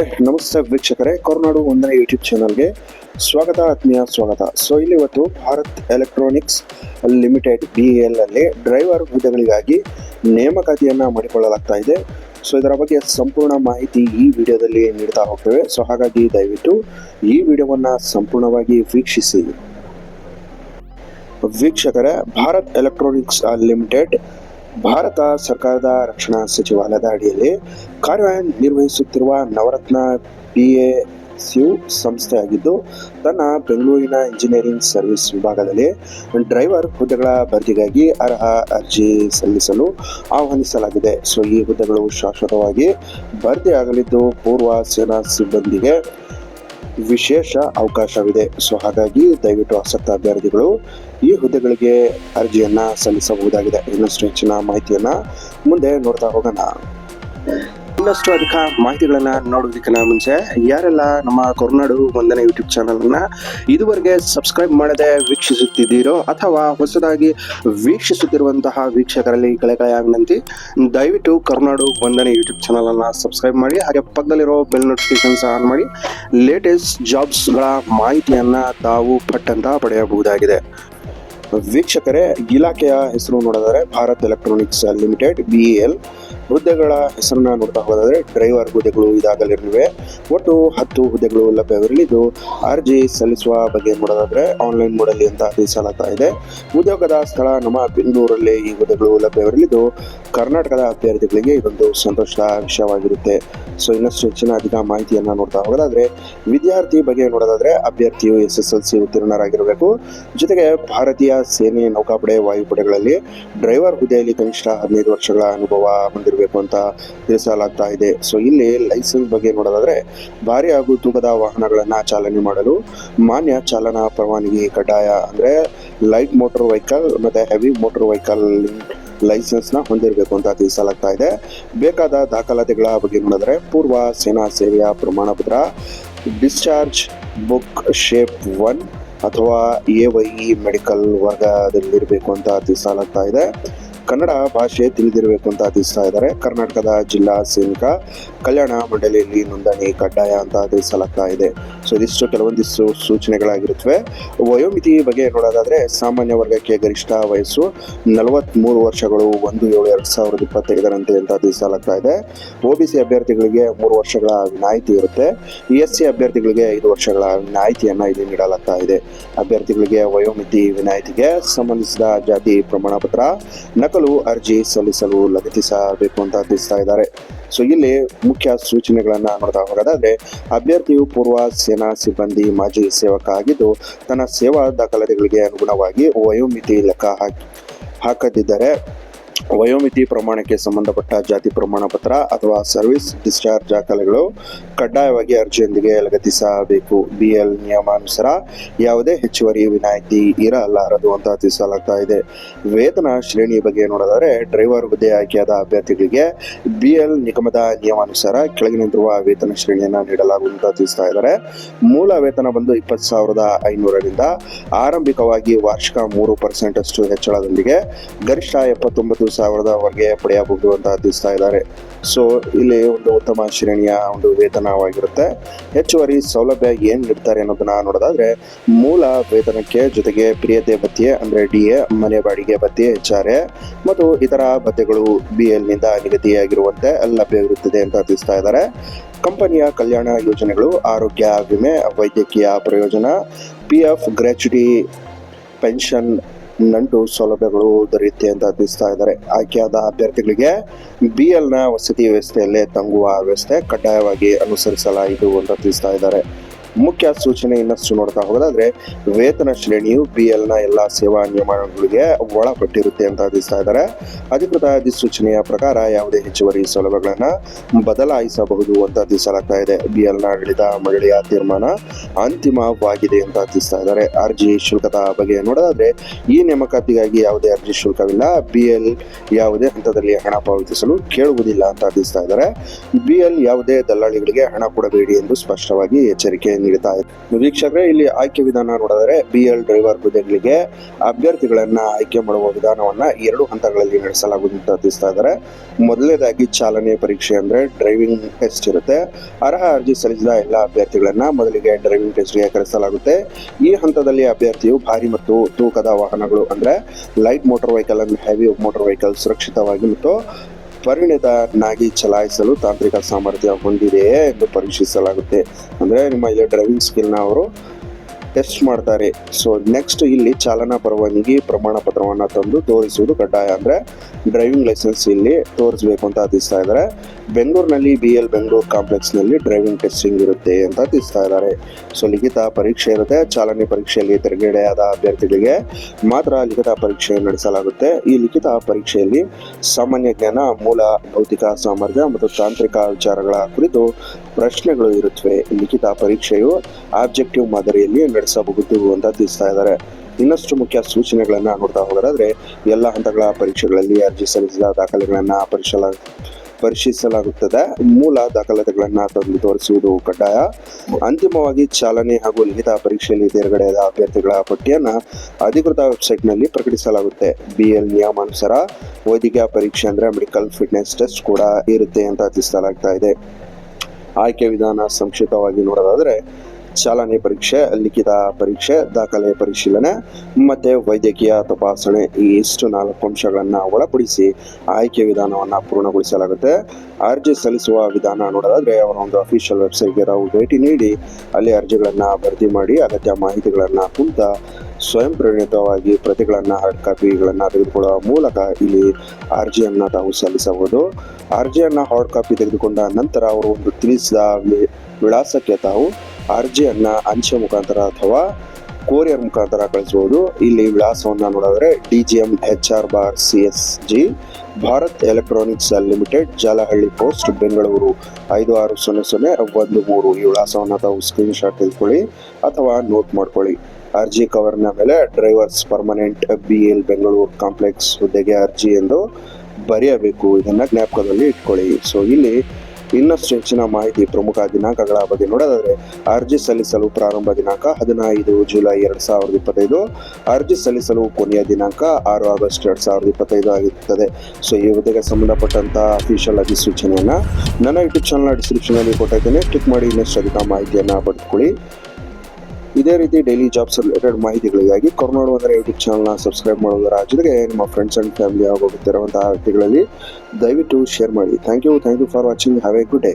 Hi ನಮಸ್ತೆ ವೀಕ್ಷಕರೇ. ಕೊರ್ನಾಡು ಒಂದನೇ ಯೂಟ್ಯೂಬ್ ಚಾನಲ್ಗೆ ಸ್ವಾಗತ, ಆತ್ಮೀಯ ಸ್ವಾಗತ. ಸೊ ಇಲ್ಲಿ ಇವತ್ತು Bharat electronics limited B L ಅಲ್ಲಿ ಡ್ರೈವರ್ ಹುದ್ದೆಗಳಿಗಾಗಿ ನೇಮಕಾತಿಯನ್ನು ಮಾಡಿಕೊಳ್ಳಲಾಗ್ತಾ ಇದೆ. ಸೊ ಇದರ ಬಗ್ಗೆ ಸಂಪೂರ್ಣ ಮಾಹಿತಿ ಈ ವಿಡಿಯೋದಲ್ಲಿ ನೀಡ್ತಾ ಹೋಗ್ತೇವೆ. ಸೊ ಹಾಗಾಗಿ ದಯವಿಟ್ಟು ಈ ವಿಡಿಯೋವನ್ನು ಸಂಪೂರ್ಣವಾಗಿ ವೀಕ್ಷಿಸಿ. ವೀಕ್ಷಕರೇ, ಭಾರತ್ ಎಲೆಕ್ಟ್ರಾನಿಕ್ಸ್ ಲಿಮಿಟೆಡ್ ಭಾರತ ಸರ್ಕಾರದ ರಕ್ಷಣಾ ಸಚಿವಾಲಯದ ಅಡಿಯಲ್ಲಿ ಕಾರ್ಯನಿರ್ವಹಿಸುತ್ತಿರುವ ನವರತ್ನ ಪಿ ಎ ಸ್ಯು ಸಂಸ್ಥೆಯಾಗಿದ್ದು, ತನ್ನ ಬೆಂಗಳೂರಿನ ಇಂಜಿನಿಯರಿಂಗ್ ಸರ್ವಿಸ್ ವಿಭಾಗದಲ್ಲಿ ಡ್ರೈವರ್ ಹುದ್ದೆಗಳ ಭರ್ತಿಗಾಗಿ ಅರ್ಹ ಅರ್ಜಿ ಸಲ್ಲಿಸಲು ಆಹ್ವಾನಿಸಲಾಗಿದೆ. ಸೊ, ಈ ಹುದ್ದೆಗಳು ಶಾಶ್ವತವಾಗಿ ಭರ್ತಿಯಾಗಲಿದ್ದು, ಪೂರ್ವ ಸೇನಾ ಸಿಬ್ಬಂದಿಗೆ ವಿಶೇಷ ಅವಕಾಶವಿದೆ. ಸೊ ಹಾಗಾಗಿ ದಯವಿಟ್ಟು ಆಸಕ್ತ ಅಭ್ಯರ್ಥಿಗಳು ಈ ಹುದ್ದೆಗಳಿಗೆ ಅರ್ಜಿಯನ್ನ ಸಲ್ಲಿಸಬಹುದಾಗಿದೆ. ಇನ್ನಷ್ಟು ಹೆಚ್ಚಿನ ಮಾಹಿತಿಯನ್ನ ಮುಂದೆ ನೋಡ್ತಾ ಹೋಗೋಣ. ಇನ್ನಷ್ಟು ಅಧಿಕ ಮಾಹಿತಿಗಳನ್ನ ನೋಡೋದಕ್ಕಿಂತ ಮುಂಚೆ, ಯಾರೆಲ್ಲ ನಮ್ಮ ಕೊರನಾಡು ಒಂದನೇ ಯೂಟ್ಯೂಬ್ ಚಾನಲ್ನ ಇದುವರೆಗೆ ಸಬ್ಸ್ಕ್ರೈಬ್ ಮಾಡದೆ ವೀಕ್ಷಿಸುತ್ತಿದ್ದೀರೋ ಅಥವಾ ಹೊಸದಾಗಿ ವೀಕ್ಷಿಸುತ್ತಿರುವಂತಹ ವೀಕ್ಷಕರಲ್ಲಿ ಕಳೆಕಳೆಯ ವಿನಂತಿ, ದಯವಿಟ್ಟು ಕರುನಾಡು ಒಂದನೇ ಯೂಟ್ಯೂಬ್ ಚಾನಲ್ ಅನ್ನ ಸಬ್ಸ್ಕ್ರೈಬ್ ಮಾಡಿ, ಹಾಗೆ ಪಕ್ಕದಲ್ಲಿರೋ ಬೆಲ್ ನೋಟಿಫಿಕೇಶನ್ಸ್ ಆನ್ ಮಾಡಿ ಲೇಟೆಸ್ಟ್ ಜಾಬ್ಸ್ಗಳ ಮಾಹಿತಿಯನ್ನ ತಾವು ಪಟ್ಟಂತ ಪಡೆಯಬಹುದಾಗಿದೆ. ವೀಕ್ಷಕರೇ, ಇಲಾಖೆಯ ಹೆಸರು ನೋಡಿದರೆ Bharat electronics limited B L ಹುದ್ದೆಗಳ ಹೆಸರನ್ನ ನೋಡ್ತಾ ಹೋದಾದ್ರೆ ಡ್ರೈವರ್ ಹುದ್ದೆಗಳು ಇದಾಗಲಿರುವೆ. ಒಟ್ಟು ಹತ್ತು ಹುದ್ದೆಗಳು ಲಭ್ಯವಿರಲಿದ್ದು ಅರ್ಜಿ ಸಲ್ಲಿಸುವ ಬಗ್ಗೆ ನೋಡೋದಾದ್ರೆ ಆನ್ಲೈನ್ ಮೋಡಲ್ಲಿ ಅಂತ ತಿಳಿಸಲಾಗ್ತಾ ಇದೆ. ಉದ್ಯೋಗದ ಸ್ಥಳ ನಮ್ಮ ಬೆಂಗಳೂರಲ್ಲಿ ಈ ಹುದ್ದೆಗಳು ಲಭ್ಯವಿರಲಿದ್ದು ಕರ್ನಾಟಕದ ಅಭ್ಯರ್ಥಿಗಳಿಗೆ ಇದೊಂದು ಸಂತೋಷದ ವಿಷಯವಾಗಿರುತ್ತೆ. ಸೊ ಇನ್ನಷ್ಟು ಹೆಚ್ಚಿನ ಅಧಿಕ ಮಾಹಿತಿಯನ್ನ ನೋಡ್ತಾ ಹೋಗೋದಾದ್ರೆ ವಿದ್ಯಾರ್ಥಿ ಬಗ್ಗೆ ನೋಡೋದಾದ್ರೆ ಅಭ್ಯರ್ಥಿಯು ಎಸ್ ಎಸ್ ಎಲ್ ಸಿ ಉತ್ತೀರ್ಣರಾಗಿರಬೇಕು. ಜೊತೆಗೆ ಭಾರತೀಯ ಸೇನೆ ನೌಕಾಪಡೆ ವಾಯುಪಡೆಗಳಲ್ಲಿ ಡ್ರೈವರ್ ಹುದ್ದೆಯಲ್ಲಿ ಕನಿಷ್ಠ ಹದಿನೈದು ವರ್ಷಗಳ ಅನುಭವ ಹೊಂದಿರಬೇಕು ಅಂತ ತಿಳಿಸಲಾಗ್ತಾ ಇದೆ. ಸೊ ಇಲ್ಲಿ ಲೈಸೆನ್ಸ್ ಬಗ್ಗೆ ನೋಡೋದಾದ್ರೆ ಭಾರಿ ಹಾಗೂ ತೂಕದ ವಾಹನಗಳನ್ನು ಚಾಲನೆ ಮಾಡಲು ಮಾನ್ಯ ಚಾಲನಾ ಪರವಾನಗಿ ಕಡ್ಡಾಯ ಅಂದ್ರೆ ಲೈಟ್ ಮೋಟರ್ ವೆಹಿಕಲ್ ಮತ್ತೆ ಹೆವಿ ಮೋಟರ್ ವೆಹಿಕಲ್ ಲೈಸೆನ್ಸ್ನ ಹೊಂದಿರಬೇಕು ಅಂತ ತಿಳಿಸಲಾಗ್ತಾ ಇದೆ. ಬೇಕಾದ ದಾಖಲಾತಿಗಳ ಬಗ್ಗೆ ನೋಡಿದ್ರೆ ಪೂರ್ವ ಸೇನಾ ಸೇವೆಯ ಪ್ರಮಾಣ ಪತ್ರ ಡಿಸ್ಚಾರ್ಜ್ ಬುಕ್ ಶೇಪ್ ಒನ್ ಅಥವಾ ಎ ವೈ ಇ ಮೆಡಿಕಲ್ ವರ್ಗದಲ್ಲಿರಬೇಕು ಅಂತ ತಿಳಿಸಲಾಗ್ತಾ ಇದೆ. ಕನ್ನಡ ಭಾಷೆ ತಿಳಿದಿರಬೇಕು ಅಂತ ತಿಳಿಸ್ತಾ ಇದ್ದಾರೆ. ಕರ್ನಾಟಕದ ಜಿಲ್ಲಾ ಸೈನಿಕ ಕಲ್ಯಾಣ ಮಂಡಳಿಯಲ್ಲಿ ನೋಂದಣಿ ಕಡ್ಡಾಯ ಅಂತ ತಿಳಿಸಲಾಗ್ತಾ ಇದೆ. ಸೊ ಇದಿಷ್ಟು ಕೆಲವೊಂದಿಷ್ಟು ಸೂಚನೆಗಳಾಗಿರುತ್ತವೆ. ವಯೋಮಿತಿ ಬಗ್ಗೆ ನೋಡೋದಾದ್ರೆ ಸಾಮಾನ್ಯ ವರ್ಗಕ್ಕೆ ಗರಿಷ್ಠ ವಯಸ್ಸು ನಲವತ್ಮೂರು ವರ್ಷಗಳು ಒಂದು ಏಳು ಎರಡ್ ಸಾವಿರದ ಇಪ್ಪತ್ತೈದರಂತೆ ಅಂತ ತಿಳಿಸಲಾಗ್ತಾ ಇದೆ. ಸಿ ಅಭ್ಯರ್ಥಿಗಳಿಗೆ ಮೂರು ವರ್ಷಗಳ ವಿನಾಯಿತಿ ಇರುತ್ತೆ. ಎಸ್ ಸಿ ಅಭ್ಯರ್ಥಿಗಳಿಗೆ ಐದು ವರ್ಷಗಳ ವಿನಾಯಿತಿಯನ್ನ ಇಲ್ಲಿ ನೀಡಲಾಗ್ತಾ ಇದೆ. ಅಭ್ಯರ್ಥಿಗಳಿಗೆ ವಯೋಮಿತಿ ವಿನಾಯಿತಿಗೆ ಸಂಬಂಧಿಸಿದ ಜಾತಿ ಪ್ರಮಾಣ ಪತ್ರ ಅರ್ಜಿ ಸಲ್ಲಿಸಲು ಲಗತ್ತಿಸಬೇಕು ಅಂತ ತಿಳಿಸ್ತಾ ಇದ್ದಾರೆ. ಸೊ, ಇಲ್ಲಿ ಮುಖ್ಯ ಸೂಚನೆಗಳನ್ನ ನೋಡ್ತಾ ಹೋಗೋದಾದ್ರೆ, ಅಭ್ಯರ್ಥಿಯು ಪೂರ್ವ ಸೇನಾ ಸಿಬ್ಬಂದಿ ಮಾಜಿ ಸೇವಕ ಆಗಿದ್ದು ತನ್ನ ಸೇವಾ ದಾಖಲಾತಿಗಳಿಗೆ ಅನುಗುಣವಾಗಿ ವಯೋಮಿತಿ ಲೆಕ್ಕ ಹಾಕಿ, ಹಾಕದಿದ್ದರೆ ವಯೋಮಿತಿ ಪ್ರಮಾಣಕ್ಕೆ ಸಂಬಂಧಪಟ್ಟ ಜಾತಿ ಪ್ರಮಾಣ ಪತ್ರ ಅಥವಾ ಸರ್ವಿಸ್ ಡಿಸ್ಚಾರ್ಜ್ ದಾಖಲೆಗಳು ಕಡ್ಡಾಯವಾಗಿ ಅರ್ಜಿಯೊಂದಿಗೆ ಲಗತ್ತಿಸಬೇಕು. ಬಿ ಎಲ್ ನಿಯಮಾನುಸಾರ ಯಾವುದೇ ಹೆಚ್ಚುವರಿ ವಿನಾಯಿತಿ ಇರಲಾರದು ಅಂತ ತಿಳಿಸಲಾಗ್ತಾ ಇದೆ. ವೇತನ ಶ್ರೇಣಿ ಬಗ್ಗೆ ನೋಡಿದರೆ ಡ್ರೈವರ್ ಹುದ್ದೆ ಆಯ್ಕೆಯಾದ ಅಭ್ಯರ್ಥಿಗಳಿಗೆ ಬಿ ಎಲ್ ನಿಗಮದ ನಿಯಮಾನುಸಾರ ಕೆಳಗಿನಿರುವ ವೇತನ ಶ್ರೇಣಿಯನ್ನು ನೀಡಲಾಗುವುದು ಅಂತ ತಿಳಿಸ್ತಾ ಇದ್ದಾರೆ. ಮೂಲ ವೇತನ ಬಂದು ಇಪ್ಪತ್ತು ಸಾವಿರದ ಐನೂರರಿಂದ ಆರಂಭಿಕವಾಗಿ ವಾರ್ಷಿಕ ಮೂರು ಪರ್ಸೆಂಟ್ ಅಷ್ಟು ಹೆಚ್ಚಳದೊಂದಿಗೆ ಗರಿಷ್ಠ ಎಪ್ಪತ್ತೊಂಬತ್ತು ಸಾವಿರದವರೆಗೆ ಪಡೆಯಬಹುದು ಅಂತ ತಿಳಿಸ್ತಾ ಇದ್ದಾರೆ. ಸೊ ಇಲ್ಲಿ ಒಂದು ಉತ್ತಮ ಶ್ರೇಣಿಯ ಒಂದು ವೇತನವಾಗಿರುತ್ತೆ. ಹೆಚ್ಚುವರಿ ಸೌಲಭ್ಯ ಏನು ನೀಡ್ತಾರೆ ಅನ್ನೋದನ್ನ ನೋಡೋದಾದ್ರೆ, ಮೂಲ ವೇತನಕ್ಕೆ ಜೊತೆಗೆ ಪ್ರಿಯತೆ ಭತ್ಯೆ ಅಂದ್ರೆ ಡಿ ಎ, ಮನೆ ಬಾಡಿಗೆ ಭತ್ಯೆ, ಎಚ್ ಮತ್ತು ಇತರ ಭತ್ಯೆಗಳು ಬಿ ಎಲ್ನಿಂದ ನಿಗದಿಯಾಗಿರುವಂತೆ ಲಭ್ಯವಿರುತ್ತದೆ ಅಂತ ತಿಳಿಸ್ತಾ ಇದ್ದಾರೆ. ಕಂಪನಿಯ ಕಲ್ಯಾಣ ಯೋಜನೆಗಳು, ಆರೋಗ್ಯ ವಿಮೆ, ವೈದ್ಯಕೀಯ ಪ್ರಯೋಜನ, ಪಿ ಎಫ್ ಗ್ರ್ಯಾಚುಟಿ ಪೆನ್ಷನ್ ನಂಟು ಸೌಲಭ್ಯಗಳು ದೊರೆಯುತ್ತೆ ಅಂತ ತಿಳಿಸ್ತಾ ಇದ್ದಾರೆ. ಆಯ್ಕೆಯಾದ ಅಭ್ಯರ್ಥಿಗಳಿಗೆ ಬಿ ಎಲ್ನ ವಸತಿ ವ್ಯವಸ್ಥೆಯಲ್ಲೇ ತಂಗುವ ವ್ಯವಸ್ಥೆ ಕಡ್ಡಾಯವಾಗಿ ಅನುಸರಿಸಲಾಯಿತು ಅಂತ ತಿಳಿಸ್ತಾ ಇದ್ದಾರೆ. ಮುಖ್ಯ ಸೂಚನೆ ಇನ್ನಷ್ಟು ನೋಡ್ತಾ ಹೋಗೋದಾದ್ರೆ, ವೇತನ ಶ್ರೇಣಿಯು ಬಿ ನ ಎಲ್ಲಾ ಸೇವಾ ನಿಯಮಗಳಿಗೆ ಒಳಪಟ್ಟಿರುತ್ತೆ ಅಂತ ತಿಳಿಸ್ತಾ ಇದ್ದಾರೆ. ಅಧಿಕೃತ ಅಧಿಸೂಚನೆಯ ಪ್ರಕಾರ ಯಾವುದೇ ಹೆಚ್ಚುವರಿ ಸೌಲಭ್ಯಗಳನ್ನ ಬದಲಾಯಿಸಬಹುದು ಅಂತ ತಿಳಿಸಲಾಗ್ತಾ ಇದೆ. ಬಿ ನ ಆಡಳಿತ ಮಂಡಳಿಯ ತೀರ್ಮಾನ ಅಂತಿಮವಾಗಿದೆ ಅಂತ ತಿಳಿಸ್ತಾ ಇದ್ದಾರೆ. ಅರ್ಜಿ ಶುಲ್ಕದ ಬಗ್ಗೆ ನೋಡೋದಾದ್ರೆ, ಈ ನೇಮಕಾತಿಗಾಗಿ ಯಾವುದೇ ಅರ್ಜಿ ಶುಲ್ಕವಿಲ್ಲ. ಬಿ ಎಲ್ ಯಾವುದೇ ಹಂತದಲ್ಲಿ ಹಣ ಪಾವತಿಸಲು ಕೇಳುವುದಿಲ್ಲ ಅಂತ ತಿಳಿಸ್ತಾ ಇದ್ದಾರೆ. ಬಿ ಎಲ್ ಯಾವುದೇ ದಲ್ಲಾಳಿಗಳಿಗೆ ಹಣ ಕೊಡಬೇಡಿ ಎಂದು ಸ್ಪಷ್ಟವಾಗಿ ಎಚ್ಚರಿಕೆ ನೀಡುತ್ತಾ ಇದೆ. ವೀಕ್ಷಕರೇ, ಇಲ್ಲಿ ಆಯ್ಕೆ ವಿಧಾನ ನೋಡಿದರೆ ಬಿ ಎಲ್ ಡ್ರೈವರ್ ಹುದ್ದೆಗಳಿಗೆ ಅಭ್ಯರ್ಥಿಗಳನ್ನ ಆಯ್ಕೆ ಮಾಡುವ ವಿಧಾನವನ್ನ ಎರಡು ಹಂತಗಳಲ್ಲಿ ನಡೆಸಲಾಗುವುದು ಅಂತ ತಿಳಿಸ್ತಾ ಇದ್ದಾರೆ. ಮೊದಲನೇದಾಗಿ ಚಾಲನೆ ಪರೀಕ್ಷೆ ಅಂದ್ರೆ ಡ್ರೈವಿಂಗ್ ಟೆಸ್ಟ್ ಇರುತ್ತೆ. ಅರ್ಹ ಅರ್ಜಿ ಸಲ್ಲಿಸಿದ ಎಲ್ಲ ಅಭ್ಯರ್ಥಿಗಳನ್ನ ಮೊದಲಿಗೆ ಡ್ರೈವಿಂಗ್ ಟೆಸ್ಟ್ಗೆ ಕರೆಸಲಾಗುತ್ತೆ. ಈ ಹಂತದಲ್ಲಿ ಅಭ್ಯರ್ಥಿಯು ಭಾರಿ ಮತ್ತು ತೂಕದ ವಾಹನಗಳು ಅಂದ್ರೆ light motor vehicle and heavy motor vehicle ಸುರಕ್ಷಿತವಾಗಿ ಮತ್ತು ಪರಿಣಿತನಾಗಿ ಚಲಾಯಿಸಲು ತಾಂತ್ರಿಕ ಸಾಮರ್ಥ್ಯ ಹೊಂದಿದೆಯೇ ಎಂದು ಪರೀಕ್ಷಿಸಲಾಗುತ್ತೆ. ಅಂದರೆ ನಿಮ್ಮ ಡ್ರೈವಿಂಗ್ ಸ್ಕಿಲ್ನ ಅವರು ಟೆಸ್ಟ್ ಮಾಡ್ತಾರೆ. ಸೊ ನೆಕ್ಸ್ಟ್ ಇಲ್ಲಿ ಚಾಲನಾ ಪರವಾನಗಿ ಪ್ರಮಾಣ ಪತ್ರವನ್ನು ತಂದು ತೋರಿಸುವುದು ಕಡ್ಡಾಯ. ಅಂದರೆ ಡ್ರೈವಿಂಗ್ ಲೈಸೆನ್ಸ್ ಇಲ್ಲಿ ತೋರಿಸಬೇಕು ಅಂತ ತಿಳಿಸ್ತಾ ಇದ್ದಾರೆ. ಬೆಂಗಳೂರಿನಲ್ಲಿ ಬಿ ಎಲ್ ಬೆಂಗಳೂರು ಕಾಂಪ್ಲೆಕ್ಸ್ನಲ್ಲಿ ಡ್ರೈವಿಂಗ್ ಟೆಸ್ಟಿಂಗ್ ಇರುತ್ತೆ ಅಂತ ತಿಳಿಸ್ತಾ ಇದ್ದಾರೆ. ಸೊ ಲಿಖಿತ ಪರೀಕ್ಷೆ ಇರುತ್ತೆ. ಚಾಲನೆ ಪರೀಕ್ಷೆಯಲ್ಲಿ ತೆರಗಡೆಯಾದ ಅಭ್ಯರ್ಥಿಗಳಿಗೆ ಮಾತ್ರ ಲಿಖಿತ ಪರೀಕ್ಷೆ ನಡೆಸಲಾಗುತ್ತೆ. ಈ ಲಿಖಿತ ಪರೀಕ್ಷೆಯಲ್ಲಿ ಸಾಮಾನ್ಯ ಜ್ಞಾನ, ಮೂಲ ಭೌತಿಕ ಸಾಮರ್ಥ್ಯ ಮತ್ತು ತಾಂತ್ರಿಕ ವಿಚಾರಗಳ ಕುರಿತು ಪ್ರಶ್ನೆಗಳು ಇರುತ್ತವೆ. ಲಿಖಿತ ಪರೀಕ್ಷೆಯು ಆಬ್ಜೆಕ್ಟಿವ್ ಮಾದರಿಯಲ್ಲಿ ನಡೆಸಬಹುದು ಅಂತ ತಿಳಿಸ್ತಾ ಇದ್ದಾರೆ. ಇನ್ನಷ್ಟು ಮುಖ್ಯ ಸೂಚನೆಗಳನ್ನು ನೋಡ್ತಾ ಹೋಗೋದಾದ್ರೆ, ಎಲ್ಲ ಹಂತಗಳ ಪರೀಕ್ಷೆಗಳಲ್ಲಿ ಅರ್ಜಿ ಸಲ್ಲಿಸಿದ ದಾಖಲೆಗಳನ್ನು ಪರಿಶೀಲ, ಪರಿಶೀಲಿಸಲಾಗುತ್ತದೆ. ಮೂಲ ದಾಖಲಾತಿಗಳನ್ನು ತಂದು ತೋರಿಸುವುದು ಕಡ್ಡಾಯ. ಅಂತಿಮವಾಗಿ ಚಾಲನೆ ಹಾಗೂ ಲಿಖಿತ ಪರೀಕ್ಷೆಯಲ್ಲಿ ತೇರ್ಗಡೆಯಾದ ಅಭ್ಯರ್ಥಿಗಳ ಪಟ್ಟಿಯನ್ನು ಅಧಿಕೃತ ವೆಬ್ಸೈಟ್ನಲ್ಲಿ ಪ್ರಕಟಿಸಲಾಗುತ್ತೆ. ಬಿ ಎಲ್ ನಿಯಮಾನುಸಾರ ವೈದ್ಯಕೀಯ ಪರೀಕ್ಷೆ ಅಂದರೆ ಮೆಡಿಕಲ್ ಫಿಟ್ನೆಸ್ ಟೆಸ್ಟ್ ಕೂಡ ಇರುತ್ತೆ ಅಂತ ತಿಳಿಸಲಾಗ್ತಾ ಇದೆ. ಆಯ್ಕೆ ವಿಧಾನ ಸಂಕ್ಷಿಪ್ತವಾಗಿ ನೋಡೋದಾದ್ರೆ ಚಾಲನೆ ಪರೀಕ್ಷೆ, ಲಿಖಿತ ಪರೀಕ್ಷೆ, ದಾಖಲೆ ಪರಿಶೀಲನೆ, ಮತ್ತೆ ವೈದ್ಯಕೀಯ ತಪಾಸಣೆ ಈ ಇಷ್ಟು ನಾಲ್ಕು ಅಂಶಗಳನ್ನು ಒಳಪಡಿಸಿ ಆಯ್ಕೆ ವಿಧಾನವನ್ನು ಪೂರ್ಣಗೊಳಿಸಲಾಗುತ್ತೆ. ಅರ್ಜಿ ಸಲ್ಲಿಸುವ ವಿಧಾನ ನೋಡೋದಾದರೆ ಅವರ ಒಂದು ಅಫಿಷಿಯಲ್ ವೆಬ್ಸೈಟ್ಗೆ ನಾವು ಭೇಟಿ ನೀಡಿ, ಅಲ್ಲಿ ಅರ್ಜಿಗಳನ್ನು ಭರ್ತಿ ಮಾಡಿ, ಅಗತ್ಯ ಮಾಹಿತಿಗಳನ್ನು ಕುಂತ ಸ್ವಯಂ ಪ್ರೇರಿತವಾಗಿ ಪ್ರತಿಗಳನ್ನು ಹಾರ್ಡ್ ಕಾಪಿಗಳನ್ನು ತೆಗೆದುಕೊಳ್ಳುವ ಮೂಲಕ ಇಲ್ಲಿ ಅರ್ಜಿಯನ್ನು ತಾವು ಸಲ್ಲಿಸಬಹುದು. ಅರ್ಜಿಯನ್ನು ಹಾರ್ಡ್ ಕಾಪಿ ತೆಗೆದುಕೊಂಡ ನಂತರ ಅವರು ಒಂದು ತಿಳಿಸಿದ ವಿಳಾಸಕ್ಕೆ ತಾವು ಅರ್ಜಿಯನ್ನ ಅಂಚೆ ಮುಖಾಂತರ ಅಥವಾ ಕೋರಿಯರ್ ಮುಖಾಂತರ ಕಳಿಸಬಹುದು ಇಲ್ಲಿ ವಿಳಾಸವನ್ನ ನೋಡಿದ್ರೆ D G M H R bar C S G, Bharat electronics limited, Jalahalli post, Bengaluru ಐದು ಆರು ಸೊನ್ನೆ ಸೊನ್ನೆ ಒಂದು ಮೂರು. ಈ ವಿಳಾಸವನ್ನು ತಾವು ಸ್ಕ್ರೀನ್ ಶಾಟ್ ತೆಗೆದುಕೊಳ್ಳಿ ಅಥವಾ ನೋಟ್ ಮಾಡ್ಕೊಳ್ಳಿ. ಅರ್ಜಿ ಕವರ್ನ ಮೇಲೆ drivers permanent B L Bengaluru complex ಹುದ್ದೆಗೆ ಅರ್ಜಿ ಎಂದು ಬರೆಯಬೇಕು. ಇದನ್ನು ಜ್ಞಾಪಕದಲ್ಲಿ ಇಟ್ಕೊಳ್ಳಿ. ಸೊ ಇಲ್ಲಿ ಇನ್ನಷ್ಟು ಹೆಚ್ಚಿನ ಮಾಹಿತಿ ಪ್ರಮುಖ ದಿನಾಂಕಗಳ ಬಗ್ಗೆ ನೋಡೋದಾದರೆ ಅರ್ಜಿ ಸಲ್ಲಿಸಲು ಪ್ರಾರಂಭ ದಿನಾಂಕ ಹದಿನೈದು ಜುಲೈ ಎರಡು ಸಾವಿರದ ಇಪ್ಪತ್ತೈದು. ಅರ್ಜಿ ಸಲ್ಲಿಸಲು ಕೊನೆಯ ದಿನಾಂಕ ಆರು ಆಗಸ್ಟ್ ಎರಡ್ ಸಾವಿರದ ಇಪ್ಪತ್ತೈದು ಆಗಿರುತ್ತದೆ. ಸೊ ಈ ಹುದ್ದೆಗೆ ಸಂಬಂಧಪಟ್ಟಂತಹ ಅಫಿಷಿಯಲ್ ಅಧಿಸೂಚನೆಯನ್ನು ನನ್ನ ಯೂಟ್ಯೂಬ್ ಚಾನಲ್ ಡಿಸ್ಕ್ರಿಪ್ಷನ್ ಅಲ್ಲಿ ಕೊಟ್ಟಿದ್ದೇನೆ ಕ್ಲಿಕ್ ಮಾಡಿ ಇನ್ನಷ್ಟು ಅಧಿಕ ಮಾಹಿತಿಯನ್ನ ಪಡೆದುಕೊಳ್ಳಿ. ಇದೇ ರೀತಿ ಡೈಲಿ ಜಾಬ್ಸ್ ರಿಲೇಟೆಡ್ ಮಾಹಿತಿಗಳಿಗಾಗಿ ಕೊರೋನಾಡು ಅಂದರೆ ಯೂಟ್ಯೂಬ್ ಚಾನಲ್ನ ಸಬ್ಸ್ಕ್ರೈಬ್ ಮಾಡೋದರ ಜೊತೆಗೆ ನಿಮ್ಮ ಫ್ರೆಂಡ್ಸ್ ಅಂಡ್ ಫ್ಯಾಮಿಲಿ ಆಗೋಗುತ್ತಿರುವಂತಹ ವ್ಯಕ್ತಿಗಳಲ್ಲಿ ದಯವಿಟ್ಟು ಶೇರ್ ಮಾಡಿ. Thank you thank you for watching have a good day